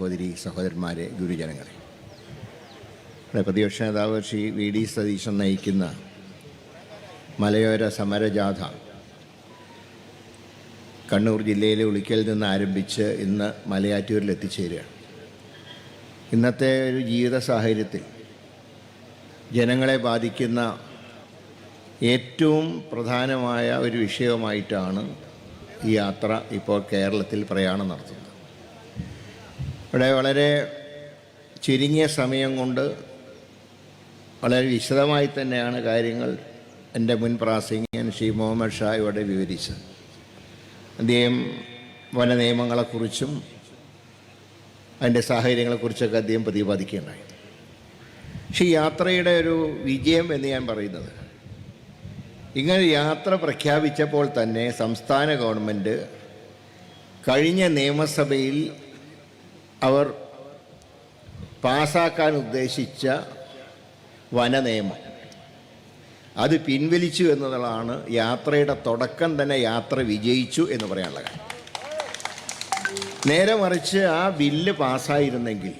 സഹോദരി സഹോദരന്മാരെ ഗുരുജനങ്ങളെ. നമ്മുടെ പ്രതിപക്ഷ നേതാവ് ശ്രീ വി ഡി സതീശൻ നയിക്കുന്ന മലയോര സമരജാഥ കണ്ണൂർ ജില്ലയിലെ ഉളിക്കൽ നിന്ന് ആരംഭിച്ച് ഇന്ന് മലയാറ്റൂരിൽ എത്തിച്ചേരുകയാണ്. ഇന്നത്തെ ഒരു ജീവിത സാഹചര്യത്തിൽ ജനങ്ങളെ ബാധിക്കുന്ന ഏറ്റവും പ്രധാനമായ ഒരു വിഷയവുമായിട്ടാണ് ഈ യാത്ര ഇപ്പോൾ കേരളത്തിൽ പ്രയാണം നടത്തുന്നത്. ഇവിടെ വളരെ ചുരുങ്ങിയ സമയം കൊണ്ട് വളരെ വിശദമായി തന്നെയാണ് കാര്യങ്ങൾ എന്റെ മുൻ പ്രാസംഗികൻ ശ്രീ മുഹമ്മദ് ഷാ ഇവിടെ വിവരിച്ചത്. അദ്ദേഹം വന നിയമങ്ങളെക്കുറിച്ചും അതിന്റെ സാഹചര്യങ്ങളെക്കുറിച്ചൊക്കെ അദ്ദേഹം പ്രതിപാദിക്കുകയുണ്ടായി. പക്ഷേ യാത്രയുടെ ഒരു വിജയം എന്ന് ഞാൻ പറയുന്നത് ഇങ്ങനെ യാത്ര പ്രഖ്യാപിച്ചപ്പോൾ തന്നെ സംസ്ഥാന ഗവൺമെന്റ് കഴിഞ്ഞ നിയമസഭയിൽ അവർ പാസാക്കാൻ ഉദ്ദേശിച്ച വന നിയമം അത് പിൻവലിച്ചു എന്നതാണ് യാത്രയുടെ തുടക്കം തന്നെ യാത്ര വിജയിച്ചു എന്ന് പറയാനുള്ള കാര്യം. നേരെ മറിച്ച് ആ ബില്ല് പാസ്സായിരുന്നെങ്കിൽ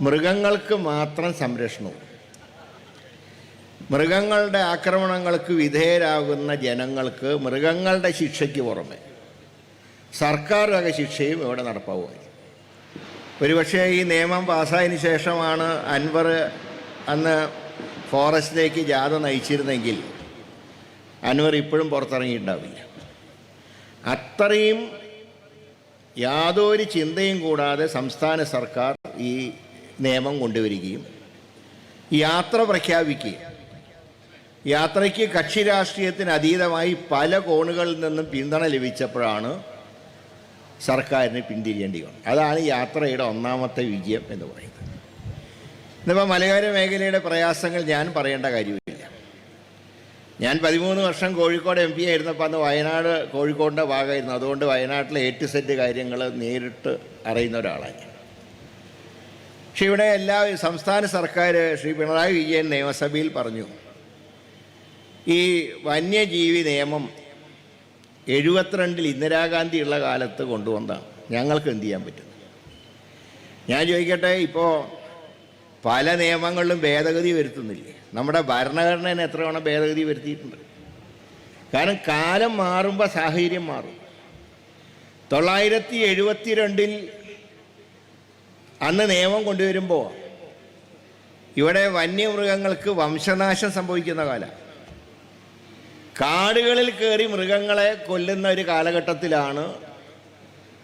മൃഗങ്ങൾക്ക് മാത്രം സംരക്ഷണവും മൃഗങ്ങളുടെ ആക്രമണങ്ങൾക്ക് വിധേയരാകുന്ന ജനങ്ങൾക്ക് മൃഗങ്ങളുടെ ശിക്ഷയ്ക്ക് പുറമെ സർക്കാർ വക ശിക്ഷയും ഇവിടെ നടപ്പാവുകയും ഒരുപക്ഷെ ഈ നിയമം പാസ്സായതിനു ശേഷമാണ് അൻവർ അന്ന് ഫോറസ്റ്റിലേക്ക് ജാഥ നയിച്ചിരുന്നെങ്കിൽ അൻവർ ഇപ്പോഴും പുറത്തിറങ്ങിയിട്ടുണ്ടാവില്ല. അത്രയും യാതൊരു ചിന്തയും കൂടാതെ സംസ്ഥാന സർക്കാർ ഈ നിയമം കൊണ്ടുവരികയും യാത്ര പ്രഖ്യാപിക്കുകയും യാത്രയ്ക്ക് കക്ഷി രാഷ്ട്രീയത്തിന് അതീതമായി പല കോണുകളിൽ നിന്നും പിന്തുണ ലഭിച്ചപ്പോഴാണ് സർക്കാരിന് പിന്തിരിയേണ്ടി വന്നു അതാണ് യാത്രയുടെ ഒന്നാമത്തെ വിജയം എന്ന് പറയുന്നത്. ഇന്നിപ്പോൾ മലയോര മേഖലയുടെ പ്രയാസങ്ങൾ ഞാൻ പറയേണ്ട കാര്യമില്ല. ഞാൻ പതിമൂന്ന് വർഷം കോഴിക്കോട് എം പി ആയിരുന്നപ്പോൾ അന്ന് വയനാട് കോഴിക്കോടിന്റെ ഭാഗമായിരുന്നു. അതുകൊണ്ട് വയനാട്ടിലെ എ ടു സെറ്റ് കാര്യങ്ങൾ നേരിട്ട് അറിയുന്ന ഒരാളാണ് ഞാൻ. പക്ഷെ ഇവിടെ എല്ലാ സംസ്ഥാന സർക്കാർ ശ്രീ പിണറായി വിജയൻ നിയമസഭയിൽ പറഞ്ഞു ഈ വന്യജീവി നിയമം എഴുപത്തിരണ്ടിൽ ഇന്ദിരാഗാന്ധി ഉള്ള കാലത്ത് കൊണ്ടുവന്നതാണ് ഞങ്ങൾക്ക് എന്ത് ചെയ്യാൻ പറ്റും? ഞാൻ ചോദിക്കട്ടെ ഇപ്പോൾ പല നിയമങ്ങളിലും ഭേദഗതി വരുത്തുന്നില്ലേ? നമ്മുടെ ഭരണഘടനയിൽ എത്ര തവണ ഭേദഗതി വരുത്തിയിട്ടുണ്ട്? കാരണം കാലം മാറുമ്പോൾ സാഹചര്യം മാറും. തൊള്ളായിരത്തി എഴുപത്തി രണ്ടിൽ അന്ന് നിയമം കൊണ്ടുവരുമ്പോൾ ഇവിടെ വന്യമൃഗങ്ങൾക്ക് വംശനാശം സംഭവിക്കുന്ന കാലം. കാടുകളിൽ കയറി മൃഗങ്ങളെ കൊല്ലുന്ന ഒരു കാലഘട്ടത്തിലാണ്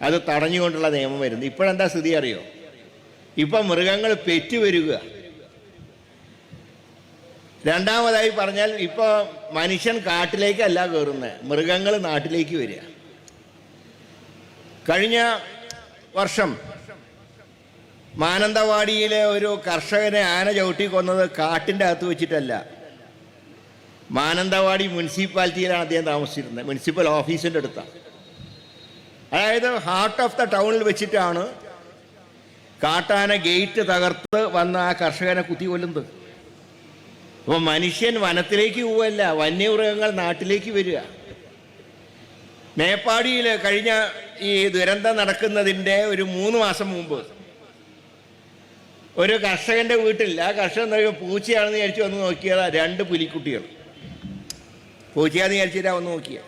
അത് തടഞ്ഞുകൊണ്ടുള്ള നിയമം വരുന്നത്. ഇപ്പോഴെന്താ സ്ഥിതി അറിയോ? ഇപ്പം മൃഗങ്ങൾ പെറ്റുവരിക. രണ്ടാമതായി പറഞ്ഞാൽ ഇപ്പോൾ മനുഷ്യൻ കാട്ടിലേക്കല്ല കയറുന്നത് മൃഗങ്ങൾ നാട്ടിലേക്ക് വരിക. കഴിഞ്ഞ വർഷം മാനന്തവാടിയിലെ ഒരു കർഷകനെ ആന ചവിട്ടി കൊന്നത് കാട്ടിന്റെ അകത്ത് വെച്ചിട്ടല്ല. മാനന്തവാടി മുനിസിപ്പാലിറ്റിയിലാണ് അദ്ദേഹം താമസിച്ചിരുന്നത്. മുനിസിപ്പൽ ഓഫീസിന്റെ അടുത്താണ്. അതായത് ഹാർട്ട് ഓഫ് ദ ടൗണിൽ വെച്ചിട്ടാണ് കാട്ടാന ഗേറ്റ് തകർത്ത് വന്ന ആ കർഷകനെ കുത്തി കൊല്ലുന്നത്. അപ്പോൾ മനുഷ്യൻ വനത്തിലേക്ക് പോവല്ല വന്യമൃഗങ്ങൾ നാട്ടിലേക്ക് വരിക. മേപ്പാടിയിൽ കഴിഞ്ഞ ഈ ദുരന്തം നടക്കുന്നതിന്റെ ഒരു മൂന്ന് മാസം മുമ്പ് ഒരു കർഷകന്റെ വീട്ടിൽ ആ കർഷകൻ പൂച്ചയാണെന്ന് വിചാരിച്ചു വന്ന് നോക്കിയതാ രണ്ട് പുലിക്കുട്ടികൾ പൂച്ചയാന്ന് വിചാരിച്ചിട്ടാ വന്ന് നോക്കിയ.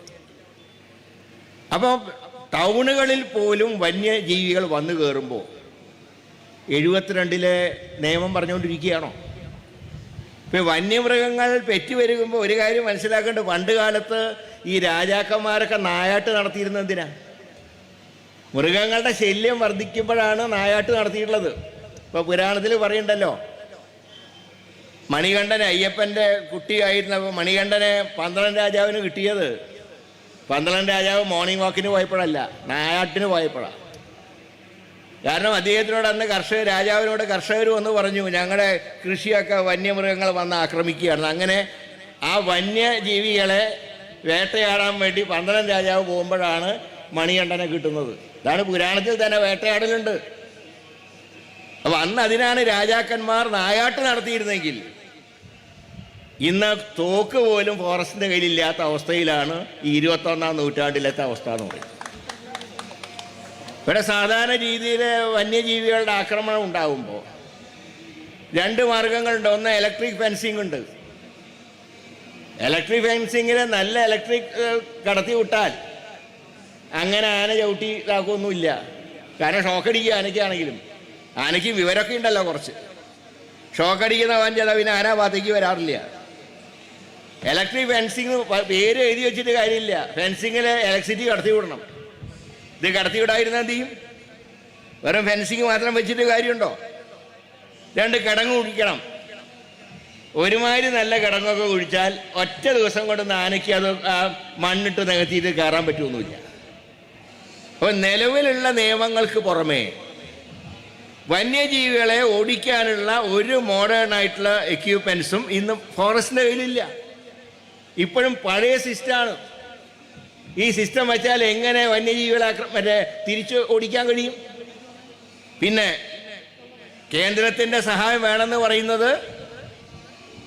അപ്പോൾ ടൗണുകളിൽ പോലും വന്യജീവികൾ വന്നു കയറുമ്പോൾ എഴുപത്തിരണ്ടിലെ നിയമം പറഞ്ഞുകൊണ്ടിരിക്കുകയാണോ ഇപ്പം വന്യമൃഗങ്ങൾ പെറ്റി വരുമ്പോൾ ഒരു കാര്യം മനസ്സിലാക്കേണ്ടത് പണ്ട് കാലത്ത് ഈ രാജാക്കന്മാരൊക്കെ നായാട്ട് നടത്തിയിരുന്നത് എന്തിനാ? മൃഗങ്ങളുടെ ശല്യം വർദ്ധിക്കുമ്പോഴാണ് നായാട്ട് നടത്തിയിട്ടുള്ളത്. ഇപ്പോൾ പുരാണത്തിൽ പറയണ്ടല്ലോ മണികണ്ഠൻ അയ്യപ്പന്റെ കുട്ടിയായിരുന്നപ്പോൾ മണികണ്ഠനെ പന്തളം രാജാവിന് കിട്ടിയത്. പന്തളം രാജാവ് മോർണിംഗ് വാക്കിന് പോയപ്പോഴല്ല നായാട്ടിന് പോയപ്പോഴാണ് കാരണം അദ്ദേഹത്തിനോട് അന്ന് കർഷകർ രാജാവിനോട് കർഷകർ വന്ന് പറഞ്ഞു ഞങ്ങളുടെ കൃഷിയൊക്കെ വന്യമൃഗങ്ങൾ വന്ന് ആക്രമിക്കുകയാണ്. അങ്ങനെ ആ വന്യജീവികളെ വേട്ടയാടാൻ വേണ്ടി പന്തളം രാജാവ് പോകുമ്പോഴാണ് മണികണ്ഠനെ കിട്ടുന്നത്. ഇതാണ് പുരാണത്തിൽ തന്നെ വേട്ടയാടലുണ്ട്. അപ്പൊ അന്ന് അതിനാണ് രാജാക്കന്മാർ നായാട്ട് നടത്തിയിരുന്നെങ്കിൽ ഇന്ന് തോക്ക് പോലും ഫോറസ്റ്റിന്റെ കയ്യിലില്ലാത്ത അവസ്ഥയിലാണ് ഈ ഇരുപത്തൊന്നാം നൂറ്റാണ്ടിലത്തെ അവസ്ഥ എന്ന് പറയുന്നത്. ഇവിടെ സാധാരണ രീതിയിൽ വന്യജീവികളുടെ ആക്രമണം ഉണ്ടാകുമ്പോൾ രണ്ട് മാർഗങ്ങളുണ്ട്. ഒന്ന് ഇലക്ട്രിക് ഫെൻസിങ് ഉണ്ട്. ഇലക്ട്രിക് ഫെൻസിങ്ങിൽ നല്ല ഇലക്ട്രിക് കടത്തി വിട്ടാൽ അങ്ങനെ ആന ചവിട്ടി ഇതാക്കൊന്നുമില്ല. കാരണം ഷോക്കടിക്കുക ആനയ്ക്കാണെങ്കിലും. ആനയ്ക്ക് വിവരമൊക്കെ ഉണ്ടല്ലോ കുറച്ച്. ഷോക്കടിക്കുന്ന വൻ ചില പിന്നെ ആന ഭാഗത്തേക്ക് വരാറില്ല. ഇലക്ട്രിക് ഫെൻസിങ് പേര് എഴുതി വെച്ചിട്ട് കാര്യമില്ല. ഫെൻസിങ്ങിൽ ഇലക്ട്രിസിറ്റി കടത്തി വിടണം. ഇത് കടത്തി വിടായിരുന്നാൽ എന്ത് ചെയ്യും? വെറും ഫെൻസിങ് മാത്രം വെച്ചിട്ട് കാര്യമുണ്ടോ? രണ്ട് കിടങ്ങ് കുടിക്കണം. ഒരുമാതിരി നല്ല കിടങ്ങൊക്കെ കുഴിച്ചാൽ ഒറ്റ ദിവസം കൊണ്ട് നാനയ്ക്ക് അത് മണ്ണിട്ട് നികത്തിയിട്ട് കയറാൻ പറ്റുമൊന്നുമില്ല അപ്പോൾ നിലവിലുള്ള നിയമങ്ങൾക്ക് പുറമേ വന്യജീവികളെ ഓടിക്കാനുള്ള ഒരു മോഡേൺ ആയിട്ടുള്ള എക്യുപ്മെൻസും ഇന്ന് ഫോറസ്റ്റിന്റെ കയ്യിലില്ല. ഇപ്പോഴും പഴയ സിസ്റ്റമാണ് ഈ സിസ്റ്റം വെച്ചാൽ എങ്ങനെ വന്യജീവികളെ മറ്റേ തിരിച്ചു ഓടിക്കാൻ കഴിയും? പിന്നെ കേന്ദ്രത്തിന്റെ സഹായം വേണമെന്ന് പറയുന്നത്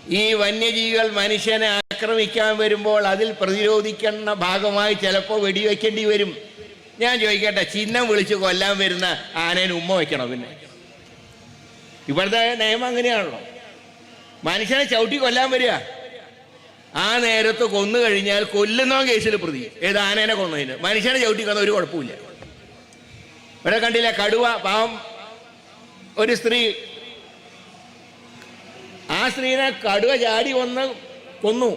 ഈ വന്യജീവികൾ മനുഷ്യനെ ആക്രമിക്കാൻ വരുമ്പോൾ അതിൽ പ്രതിരോധിക്കുന്ന ഭാഗമായി ചിലപ്പോൾ വെടിവെക്കേണ്ടി വരും. ഞാൻ ചോദിക്കട്ടെ ചിഹ്നം വിളിച്ച് കൊല്ലാൻ വരുന്ന ആനേന് ഉമ്മ വയ്ക്കണം പിന്നെ? ഇവിടുത്തെ നിയമം അങ്ങനെയാണല്ലോ. മനുഷ്യനെ ചവിട്ടി കൊല്ലാൻ വരിക. ആ നേരത്ത് കൊന്നു കഴിഞ്ഞാൽ കൊല്ലുന്ന കേസിൽ പ്രതി. ഏത് ആനേനെ കൊന്നതിന്? മനുഷ്യനെ ചവിട്ടി കൊന്ന ഒരു കുഴപ്പമില്ല ഇവിടെ കണ്ടില്ല കടുവ പാവം ഒരു സ്ത്രീ. ആ സ്ത്രീനെ കടുവ ചാടി വന്ന് കൊന്നു.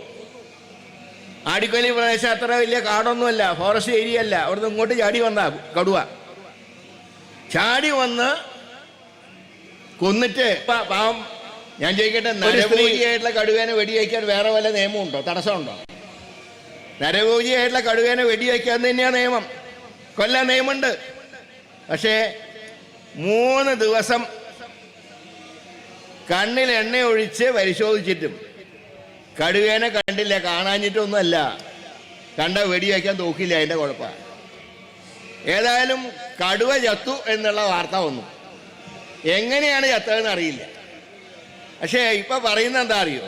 ആടിക്കൊലി പ്രദേശം അത്ര വലിയ കാടൊന്നുമല്ല ഫോറസ്റ്റ് ഏരിയ അല്ല. അവിടുന്ന് ഇങ്ങോട്ട് ചാടി വന്ന കടുവ. ചാടി വന്ന് കൊന്നിട്ട് പാവം ഞാൻ ചോദിക്കട്ടെ നരഭോജിയായിട്ടുള്ള കടുവേനെ വെടിവെക്കാൻ വേറെ വല്ല നിയമമുണ്ടോ? തടസ്സമുണ്ടോ? നരഭോജിയായിട്ടുള്ള കടുവേനെ വെടിവെക്കാൻ തന്നെയാണ് നിയമം. കൊല്ലാൻ നിയമമുണ്ട്. പക്ഷേ മൂന്ന് ദിവസം കണ്ണിൽ എണ്ണ ഒഴിച്ച് പരിശോധിച്ചിട്ടും കടുവേനെ കണ്ടില്ല കാണാഞ്ഞിട്ടൊന്നുമല്ല. കണ്ട വെടിവയ്ക്കാൻ തോക്കില്ല അതിന്റെ കുഴപ്പമാണ് ഏതായാലും കടുവ ചത്തു എന്നുള്ള വാർത്ത വന്നു. എങ്ങനെയാണ് ചത്തതെന്ന് അറിയില്ല. പക്ഷേ ഇപ്പൊ പറയുന്നത് എന്താ അറിയോ?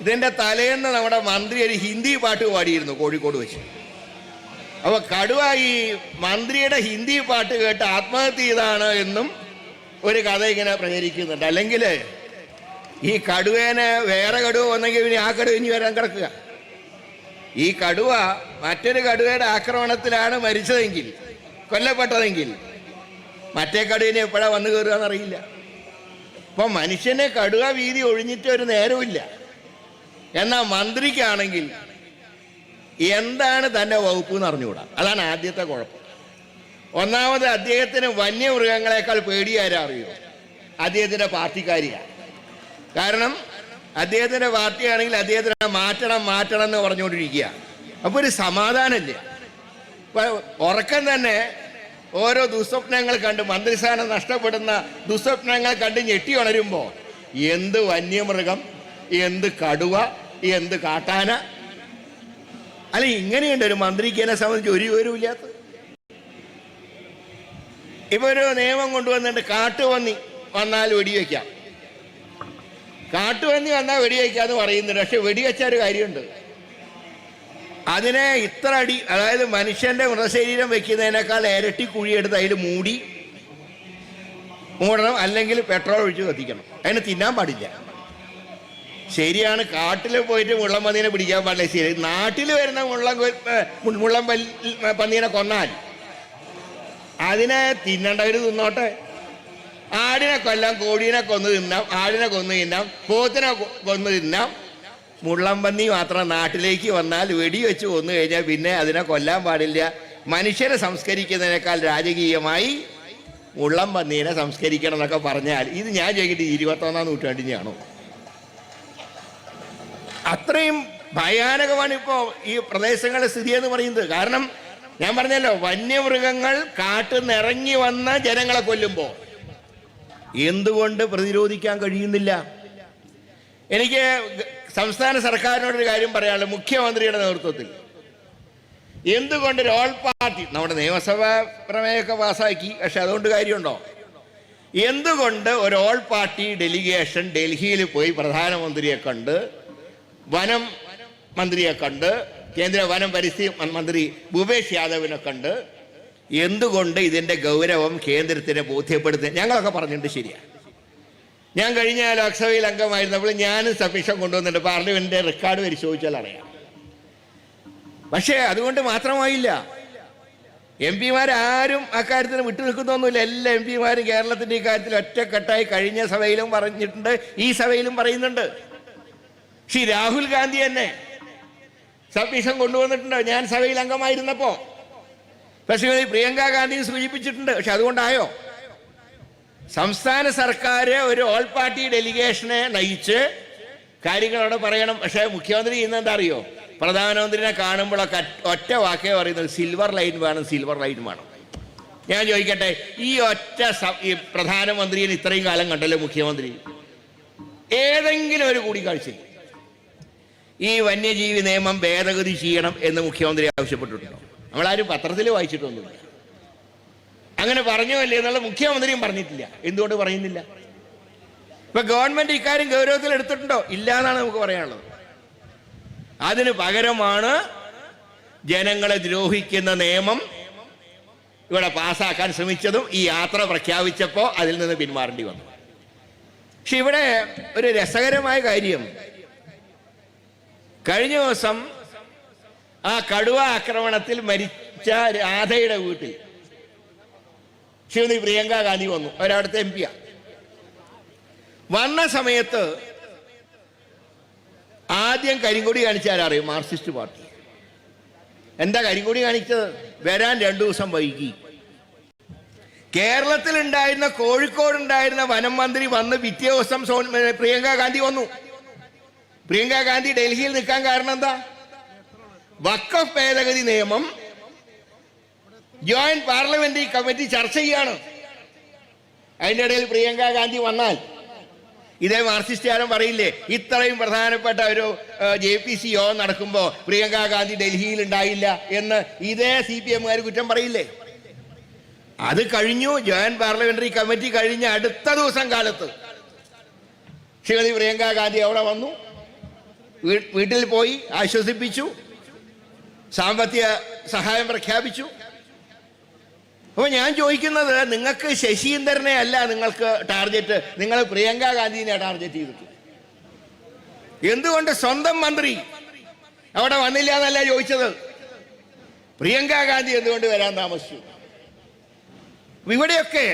ഇതിന്റെ തലേന്ന് നമ്മുടെ മന്ത്രി ഒരു ഹിന്ദി പാട്ട് പാടിയിരുന്നു കോഴിക്കോട് വെച്ച്. അപ്പൊ കടുവ ഈ മന്ത്രിയുടെ ഹിന്ദി പാട്ട് കേട്ട് ആത്മഹത്യ ചെയ്താണ് എന്നും ഒരു കഥ ഇങ്ങനെ പ്രചരിക്കുന്നുണ്ട്. അല്ലെങ്കിൽ ഈ കടുവേനെ വേറെ കടുവ വന്നെങ്കിൽ പിന്നെ ആ കടുവ ഇനി വരാൻ കിടക്കുക. ഈ കടുവ മറ്റൊരു കടുവയുടെ ആക്രമണത്തിലാണ് മരിച്ചതെങ്കിൽ കൊല്ലപ്പെട്ടതെങ്കിൽ മറ്റേ കടുവിനെ എപ്പോഴാണ് വന്നു കയറുക എന്നറിയില്ല. അപ്പോൾ മനുഷ്യനെ കടുക വീതി ഒഴിഞ്ഞിട്ട് ഒരു നേരമില്ല എന്നാൽ മന്ത്രിക്കാണെങ്കിൽ എന്താണ് തന്റെ വകുപ്പ് എന്ന് അറിഞ്ഞുകൂടാ. അതാണ് ആദ്യത്തെ കുഴപ്പം. ഒന്നാമത് അദ്ദേഹത്തിന് വന്യമൃഗങ്ങളെക്കാൾ പേടിയാരാ അറിയോ? അദ്ദേഹത്തിന്റെ പാർട്ടിക്കാരിയാണ് കാരണം അദ്ദേഹത്തിന്റെ പാർട്ടിയാണെങ്കിൽ അദ്ദേഹത്തിനെ മാറ്റണം മാറ്റണം എന്ന് പറഞ്ഞുകൊണ്ടിരിക്കുക അപ്പോൾ ഒരു സമാധാനമില്ല. ഇപ്പൊ ഉറക്കം തന്നെ ഓരോ ദുസ്വപ്നങ്ങൾ കണ്ട് മന്ത്രിസ്ഥാനം നഷ്ടപ്പെടുന്ന ദുസ്വപ്നങ്ങൾ കണ്ട് ഞെട്ടി ഉണരുമ്പോൾ എന്ത് വന്യമൃഗം എന്ത് കടുവ എന്ത് കാട്ടാന? അല്ല ഇങ്ങനെയുണ്ട് ഒരു മന്ത്രിക്ക് എന്നെ സംബന്ധിച്ച് ഒരു വിവരമില്ലാത്ത ഇപ്പൊ ഒരു നിയമം കൊണ്ടുവന്നിട്ട് കാട്ടുപന്നി വന്നാൽ വെടിവെക്കാം. കാട്ടുപന്നി വന്നാൽ വെടിവെക്കാന്ന് പറയുന്നുണ്ട്. പക്ഷെ വെടിവെച്ച ഒരു കാര്യമുണ്ട്. അതിനെ ഇത്ര അടി അതായത് മനുഷ്യന്റെ മൃതശരീരം വെക്കുന്നതിനേക്കാൾ ഇരട്ടി കുഴിയെടുത്ത് അതിൽ മൂടി മൂടണം അല്ലെങ്കിൽ പെട്രോൾ ഒഴിച്ച് കത്തിക്കണം. അതിന് തിന്നാൻ പാടില്ല. ശരിയാണ് കാട്ടിൽ പോയിട്ട് മുള്ളം പന്നീനെ പിടിക്കാൻ പാടില്ല. ശരി നാട്ടിൽ വരുന്ന മുള്ളം മുള്ളം പന്നീനെ കൊന്നാൽ അതിനെ തിന്നണ്ടവർ തിന്നോട്ടെ. ആടിനെ കൊല്ലാം കോഴീനെ കൊന്നു തിന്നാം ആടിനെ കൊന്നു തിന്നാം പോത്തിനെ കൊന്ന് തിന്നാം. മുള്ളംപന്നി മാത്രം നാട്ടിലേക്ക് വന്നാൽ വെടിവെച്ച് കൊന്നു കഴിഞ്ഞാൽ പിന്നെ അതിനെ കൊല്ലാൻ പാടില്ല. മനുഷ്യരെ സംസ്കരിക്കുന്നതിനേക്കാൾ രാജകീയമായി മുള്ളം പന്നീനെ സംസ്കരിക്കണം എന്നൊക്കെ പറഞ്ഞാൽ ഇത് ഞാൻ ചെയ്തിട്ട് ഇരുപത്തൊന്നാം നൂറ്റാണ്ടിനെയാണോ? അത്രയും ഭയാനകമാണ് ഇപ്പോൾ ഈ പ്രദേശങ്ങളുടെ സ്ഥിതി എന്ന് പറയുന്നത്. കാരണം ഞാൻ പറഞ്ഞല്ലോ വന്യമൃഗങ്ങൾ കാട്ടിൽ നിറങ്ങി വന്ന ജനങ്ങളെ കൊല്ലുമ്പോൾ എന്തുകൊണ്ട് പ്രതിരോധിക്കാൻ കഴിയുന്നില്ല? എനിക്ക് സംസ്ഥാന സർക്കാരിനോട് ഒരു കാര്യം പറയാനുള്ളത്. മുഖ്യമന്ത്രിയുടെ നേതൃത്വത്തിൽ. എന്തുകൊണ്ട് ഒരു ഓൾ പാർട്ടി നമ്മുടെ നിയമസഭ പ്രമേയമൊക്കെ പാസ്സാക്കി. പക്ഷെ അതുകൊണ്ട് കാര്യമുണ്ടോ? എന്തുകൊണ്ട് ഒരു ഓൾ പാർട്ടി ഡെലിഗേഷൻ ഡൽഹിയിൽ പോയി പ്രധാനമന്ത്രിയെ കണ്ട് വനം മന്ത്രിയെ കണ്ട് കേന്ദ്ര വനം പരിസ്ഥിതി മന്ത്രി ഭൂപേഷ് യാദവിനെ കണ്ട് എന്തുകൊണ്ട് ഇതിന്റെ ഗൗരവം കേന്ദ്രത്തിനെ ബോധ്യപ്പെടുത്തുക ഞങ്ങളൊക്കെ പറഞ്ഞിട്ടുണ്ട് ശരിയാണ് ഞാൻ കഴിഞ്ഞ ലോക്സഭയിൽ അംഗമായിരുന്നപ്പോൾ ഞാനും സബ്മിഷൻ കൊണ്ടുവന്നിട്ട് പാർലമെന്റിന്റെ റെക്കോർഡ് പരിശോധിച്ചാൽ അറിയാം. പക്ഷേ അതുകൊണ്ട് മാത്രമായില്ല. എം പിമാരാരും അക്കാര്യത്തിന് വിട്ടു നിൽക്കുന്നൊന്നുമില്ല എല്ലാ എം പിമാരും കേരളത്തിന്റെ ഈ ഒറ്റക്കെട്ടായി കഴിഞ്ഞ സഭയിലും പറഞ്ഞിട്ടുണ്ട് ഈ സഭയിലും പറയുന്നുണ്ട്. ശ്രീ രാഹുൽ ഗാന്ധി തന്നെ സബ്മിഷൻ കൊണ്ടുവന്നിട്ടുണ്ട്. ഞാൻ സഭയിൽ അംഗമായിരുന്നപ്പോ. പക്ഷേ പ്രിയങ്ക ഗാന്ധിയും സൂചിപ്പിച്ചിട്ടുണ്ട്. പക്ഷെ അതുകൊണ്ടായോ? സംസ്ഥാന സർക്കാർ ഒരു ഓൾ പാർട്ടി ഡെലിഗേഷനെ നയിച്ച് കാര്യങ്ങൾ അവിടെ പറയണം. പക്ഷേ മുഖ്യമന്ത്രി ഇന്ന് എന്താ അറിയോ പ്രധാനമന്ത്രിനെ കാണുമ്പോഴൊക്കെ ഒറ്റ വാക്കേ പറയുന്നത് സിൽവർ ലൈൻ വേണം സിൽവർ ലൈൻ വേണം. ഞാൻ ചോദിക്കട്ടെ ഈ ഒറ്റ പ്രധാനമന്ത്രിയെ ഇത്രയും കാലം കണ്ടല്ലോ മുഖ്യമന്ത്രി? ഏതെങ്കിലും ഒരു കൂടിക്കാഴ്ച. ഈ വന്യജീവി നിയമം ഭേദഗതി ചെയ്യണം എന്ന് മുഖ്യമന്ത്രി ആവശ്യപ്പെട്ടിട്ടുണ്ടോ? നമ്മളാരും പത്രത്തിൽ വായിച്ചിട്ടൊന്നുമില്ല. അങ്ങനെ പറഞ്ഞോ അല്ലേ എന്നുള്ള മുഖ്യമന്ത്രിയും പറഞ്ഞിട്ടില്ല. എന്തുകൊണ്ട് പറയുന്നില്ല? ഇപ്പൊ ഗവൺമെന്റ് ഇക്കാര്യം ഗൗരവത്തിൽ എടുത്തിട്ടുണ്ടോ? ഇല്ല എന്നാണ് നമുക്ക് പറയാനുള്ളത്. അതിന് പകരമാണ് ജനങ്ങളെ ദ്രോഹിക്കുന്ന നിയമം ഇവിടെ പാസ്സാക്കാൻ ശ്രമിച്ചതും ഈ യാത്ര പ്രഖ്യാപിച്ചപ്പോൾ അതിൽ നിന്ന് പിന്മാറേണ്ടി വന്നു. പക്ഷെ ഇവിടെ ഒരു രസകരമായ കാര്യം. കഴിഞ്ഞ ദിവസം ആ കടുവ ആക്രമണത്തിൽ മരിച്ച രാധയുടെ വീട്ടിൽ ശ്രീമതി പ്രിയങ്ക ഗാന്ധി വന്നു. അവരവിടുത്തെ എം പിയാണ് വന്ന സമയത്ത് ആദ്യം കരിങ്കൊടി കാണിച്ചാലറിയും മാർക്സിസ്റ്റ് പാർട്ടി. എന്താ കരിങ്കൊടി കാണിച്ചത്? വരാൻ രണ്ടു ദിവസം വൈകി. കേരളത്തിൽ ഉണ്ടായിരുന്ന കോഴിക്കോട് ഉണ്ടായിരുന്ന വനം മന്ത്രി വന്ന് പിറ്റേ ദിവസം പ്രിയങ്ക ഗാന്ധി വന്നു. പ്രിയങ്ക ഗാന്ധി ഡൽഹിയിൽ നിൽക്കാൻ കാരണം എന്താ? വക്കഫ് ഭേദഗതി നിയമം ജോയിന്റ് പാർലമെന്ററി കമ്മിറ്റി ചർച്ച ചെയ്യാണ്. അതിന്റെ ഇടയിൽ പ്രിയങ്ക ഗാന്ധി വന്നാൽ ഇതേ മാർക്സിസ്റ്റുകാരൻ പറയില്ലേ ഇത്രയും പ്രധാനപ്പെട്ട ഒരു ജെ പി സി യോഗം നടക്കുമ്പോൾ പ്രിയങ്ക ഗാന്ധി ഡൽഹിയിൽ ഉണ്ടായില്ല എന്ന് ഇതേ സി പി എമ്മുകാർ കുറ്റം പറയില്ലേ? അത് കഴിഞ്ഞു ജോയിന്റ് പാർലമെന്ററി കമ്മിറ്റി കഴിഞ്ഞ അടുത്ത ദിവസം കാലത്ത്. ശ്രീമതി പ്രിയങ്ക ഗാന്ധി അവിടെ വന്നു വീട്ടിൽ പോയി ആശ്വസിപ്പിച്ചു സാമ്പത്തിക സഹായം പ്രഖ്യാപിച്ചു. അപ്പോൾ ഞാൻ ചോദിക്കുന്നത് നിങ്ങൾക്ക് ശശീന്ദ്രനെ അല്ല നിങ്ങൾക്ക് ടാർഗറ്റ് നിങ്ങൾ പ്രിയങ്ക ഗാന്ധിനെ ടാർഗറ്റ് ചെയ്തിട്ട് എന്തുകൊണ്ട് സ്വന്തം മന്ത്രി അവിടെ വന്നില്ല എന്നല്ല ചോദിച്ചത്? പ്രിയങ്ക ഗാന്ധി എന്തുകൊണ്ട് വരാൻ താമസിച്ചു? ഇവിടെയൊക്കെ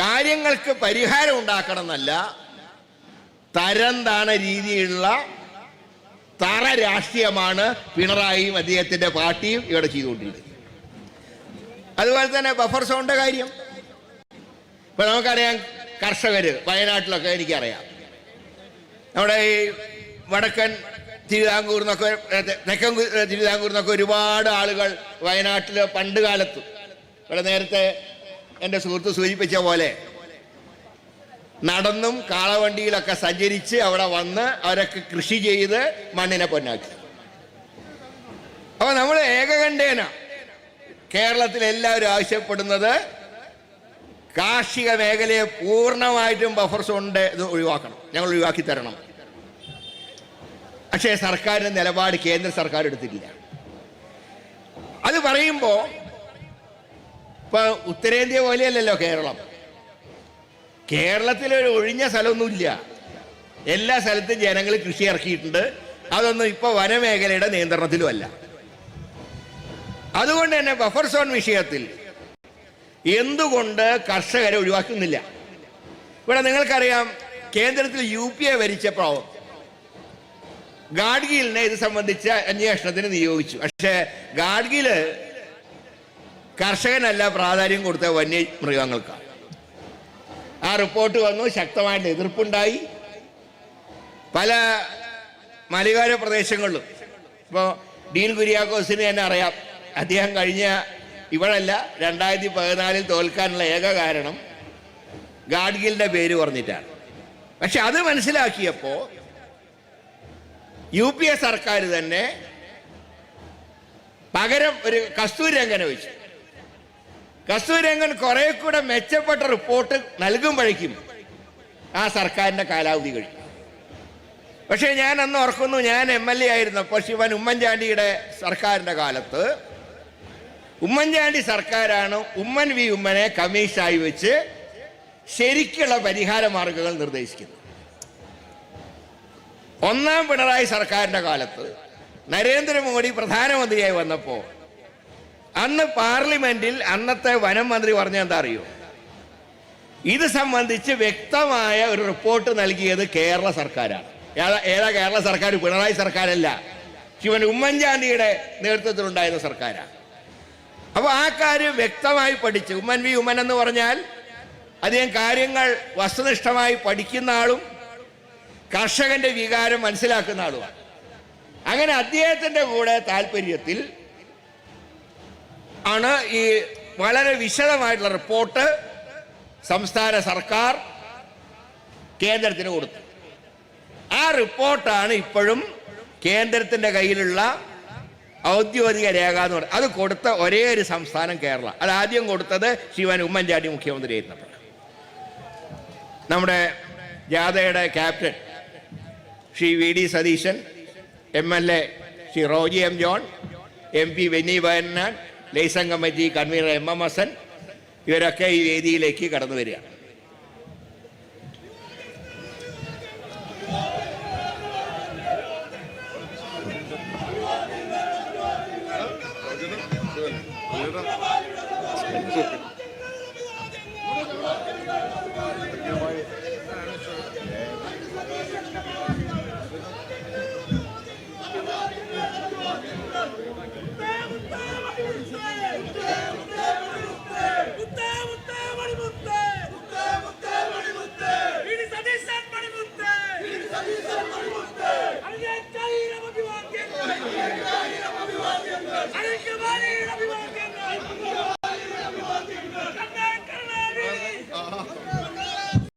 കാര്യങ്ങൾക്ക് പരിഹാരം ഉണ്ടാക്കണം എന്നല്ല തരം രീതിയിലുള്ള തറ രാഷ്ട്രീയമാണ് പിണറായിയും അദ്ദേഹത്തിന്റെ പാർട്ടിയും ഇവിടെ ചെയ്തുകൊണ്ടിരിക്കുന്നത്. അതുപോലെ തന്നെ ബഫർ സോണിന്റെ കാര്യം. ഇപ്പൊ നമുക്കറിയാം കർഷകര് വയനാട്ടിലൊക്കെ എനിക്കറിയാം. നമ്മുടെ ഈ വടക്കൻ തിരുവിതാംകൂർ എന്നൊക്കെ തെക്കൻ തിരുവിതാംകൂർ എന്നൊക്കെ ഒരുപാട് ആളുകൾ വയനാട്ടിൽ പണ്ട് കാലത്ത് ഇവിടെ നേരത്തെ എന്റെ സുഹൃത്ത് സൂചിപ്പിച്ച പോലെ നടന്നും കാളവണ്ടിയിലൊക്കെ സഞ്ചരിച്ച് അവിടെ വന്ന് അവരൊക്കെ കൃഷി ചെയ്ത് മണ്ണിനെ പൊന്നാക്കി. അപ്പൊ നമ്മൾ ഏകകണ്ഠേന കേരളത്തിൽ എല്ലാവരും ആവശ്യപ്പെടുന്നത് കാർഷിക മേഖലയെ പൂർണമായിട്ടും ബഫർ സോണിന്റെ ഇത് ഒഴിവാക്കണം. ഞങ്ങൾ ഒഴിവാക്കി തരണം. പക്ഷേ സർക്കാരിന്റെ നിലപാട് കേന്ദ്ര സർക്കാർ എടുത്തിട്ടില്ല. അത് പറയുമ്പോൾ ഇപ്പൊ ഉത്തരേന്ത്യ പോലെയല്ലല്ലോ കേരളം. കേരളത്തിൽ ഒരു ഒഴിഞ്ഞ സ്ഥലമൊന്നുമില്ല. എല്ലാ സ്ഥലത്തും ജനങ്ങൾ കൃഷി ഇറക്കിയിട്ടുണ്ട്. അതൊന്നും ഇപ്പൊ വനമേഖലയുടെ നിയന്ത്രണത്തിലും അല്ല. അതുകൊണ്ട് തന്നെ ബഫർ സോൺ വിഷയത്തിൽ എന്തുകൊണ്ട് കർഷകരെ ഒഴിവാക്കുന്നില്ല? ഇവിടെ നിങ്ങൾക്കറിയാം കേന്ദ്രത്തിൽ യു പി എ ഭരിച്ചപ്പോൾ ഗാഡ്ഗിലിനെ ഇത് സംബന്ധിച്ച അന്വേഷണത്തിന് നിയോഗിച്ചു. പക്ഷേ ഗാഡ്ഗിൽ കർഷകനല്ല പ്രാധാന്യം കൊടുത്ത വന്യമൃഗങ്ങൾക്കാണ് ആ റിപ്പോർട്ട് വന്നു ശക്തമായിട്ട് എതിർപ്പുണ്ടായി. പല മലയോര പ്രദേശങ്ങളിലും. ഇപ്പോൾ ഡീൻ കുര്യാക്കോസിന് തന്നെ അറിയാം അദ്ദേഹം കഴിഞ്ഞ ഇവളല്ല രണ്ടായിരത്തി പതിനാലിൽ തോൽക്കാനുള്ള ഏക കാരണം ഗാഡ്ഗിലിന്റെ പേര് പറഞ്ഞിട്ടാണ്. പക്ഷെ അത് മനസ്സിലാക്കിയപ്പോൾ യു പി എ സർക്കാർ തന്നെ പകരം ഒരു കസ്തൂരി രംഗനെ വെച്ചു. കസ്തൂരിരംഗൻ കുറെ കൂടെ മെച്ചപ്പെട്ട റിപ്പോർട്ട് നൽകുമ്പോഴേക്കും ആ സർക്കാരിന്റെ കാലാവധി കഴിഞ്ഞു. പക്ഷേ ഞാൻ അന്ന് ഓർക്കുന്നു ഞാൻ എം എൽ എ ആയിരുന്നപ്പോൾ ശിവൻ ഉമ്മൻചാണ്ടിയുടെ സർക്കാരിന്റെ കാലത്ത് ഉമ്മൻചാണ്ടി സർക്കാരാണ് ഉമ്മൻ വി ഉമ്മനെ കമ്മീഷനായി വെച്ച് ശരിക്കുള്ള പരിഹാര മാർഗങ്ങൾ നിർദ്ദേശിക്കുന്നത്. ഒന്നാം പിണറായി സർക്കാരിന്റെ കാലത്ത് നരേന്ദ്രമോദി പ്രധാനമന്ത്രിയായി വന്നപ്പോൾ അന്ന് പാർലമെന്റിൽ അന്നത്തെ വനം മന്ത്രി പറഞ്ഞ എന്താ അറിയോ? ഇത് സംബന്ധിച്ച് വ്യക്തമായ ഒരു റിപ്പോർട്ട് നൽകിയത് കേരള സർക്കാരാണ്. ഏതാ കേരള സർക്കാർ? പിണറായി സർക്കാരല്ല. ശിവൻ ഉമ്മൻചാണ്ടിയുടെ നേതൃത്വത്തിലുണ്ടായിരുന്ന സർക്കാരാണ്. അപ്പോൾ ആ കാര്യം വ്യക്തമായി പഠിച്ച് ഉമ്മൻ വി ഉമ്മൻ എന്ന് പറഞ്ഞാൽ അധികം കാര്യങ്ങൾ വസ്തുനിഷ്ഠമായി പഠിക്കുന്ന ആളും കർഷകന്റെ വികാരം മനസ്സിലാക്കുന്ന ആളുമാണ്. അങ്ങനെ അദ്ദേഹത്തിന്റെ കൂടെ താല്പര്യത്തിൽ ആണ് ഈ വളരെ വിശദമായിട്ടുള്ള റിപ്പോർട്ട് സംസ്ഥാന സർക്കാർ കേന്ദ്രത്തിന് കൊടുത്തു ആ റിപ്പോർട്ടാണ് ഇപ്പോഴും കേന്ദ്രത്തിന്റെ കയ്യിലുള്ള ഔദ്യോഗിക രേഖ എന്ന് പറയുന്നത് അത് കൊടുത്ത ഒരേ ഒരു സംസ്ഥാനം കേരള. അത് ആദ്യം കൊടുത്തത് ശിവൻ ഉമ്മൻചാണ്ടി മുഖ്യമന്ത്രി ആയിരുന്നപ്പോൾ നമ്മുടെ ജാഥയുടെ captain Shri V D Satheesan M L A Shri Roji M John M P വെന്നി Wayanad liaison committee convener M M Hassan ഇവരൊക്കെ ഈ വേദിയിലേക്ക് കടന്നു വരികയാണ്.